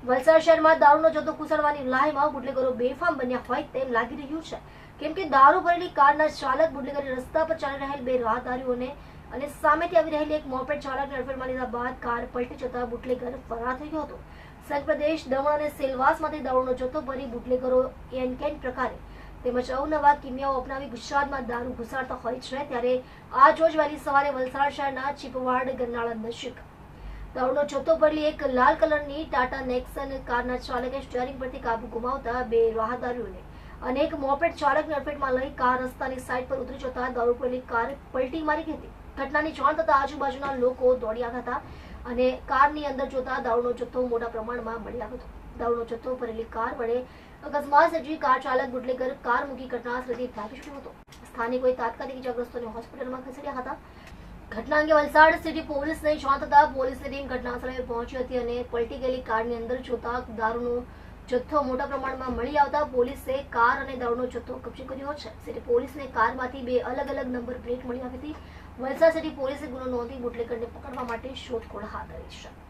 વલસાડ શહેરમાં દારૂનો જથ્થો કુસળવાની લાહીમાં બુટલેગરો બેફામ બન્યા હોય તેમ લાગી રહ્યું છે. કેમ કે દારૂ ભરેલી કારના ચાલક બુટલેગરે રસ્તા પર ચાલી રહેલ બે રાહદારીઓને અને સામેથી આવી રહેલી એક મોપેડ ચાલકને અડફેટમાં લીધા બાદ કાર પલટી જતા બુટલેગર ફરાર થયો હતો. સંઘપ્રદેશ દમણ અને સેલવાસમાંથી દારૂનો જથ્થો ભરી બુટલેગરો એન કેન પ્રકારે તેમજ અવનવા કિમિયાઓ અપનાવી ગુજરાતમાં દારૂ ઘુસાડતા હોય છે, ત્યારે આજ રોજ વહેલી સવારે વલસાડ શહેરના ચીપવાડ ગરનાળા નજીક દારૂનો જથ્થો ભરેલી એક લાલ કલરની ટાટા નેક્સન કારના ચાલકે સ્ટીયરિંગ પરથી કાબુ ગુમાવતા બે રાહદારીઓને. અને એક મોપેડ ચાલકને અડફેટમાં લઈ કાર રસ્તાની સાઈડ પર ઉતરી જતા દારૂ ભરેલી કાર પલટી મારી હતી ઘટનાની જાણ થતા આજુબાજુના લોકો દોડી આવ્યા હતા અને કારની અંદર જોતા દારૂનો જથ્થો મોટા પ્રમાણમાં મળી આવ્યો હતો. દારૂનો જથ્થો ભરેલી કાર વડે અકસ્માત સર્જી કાર ચાલક બુટલેગર કાર મૂકી ઘટના ઘટનાસ્થળેથી ભાગી છૂટ્યો હતો. સ્થાનિકોએ તાત્કાલિક ઇજાગ્રસ્તોને હોસ્પિટલમાં ખસેડ્યા હતા. ઘટના અંગે વલસાડ સિટી પોલીસને જાણ થતા પોલીસની ટીમ ઘટનાસ્થળે પહોંચી હતી અને પલટી કારની અંદર જોતા દારૂનો જથ્થો મોટા પ્રમાણમાં મળી આવતા પોલીસે કાર અને દારૂનો જથ્થો કબજે કર્યો છે. સિટી પોલીસને કારમાંથી બે અલગ અલગ નંબર પ્લેટ મળી આવી હતી. વલસાડ સિટી પોલીસે ગુનો નોંધી બુટલેકરને પકડવા માટે શોધખોળ હાથ ધરી છે.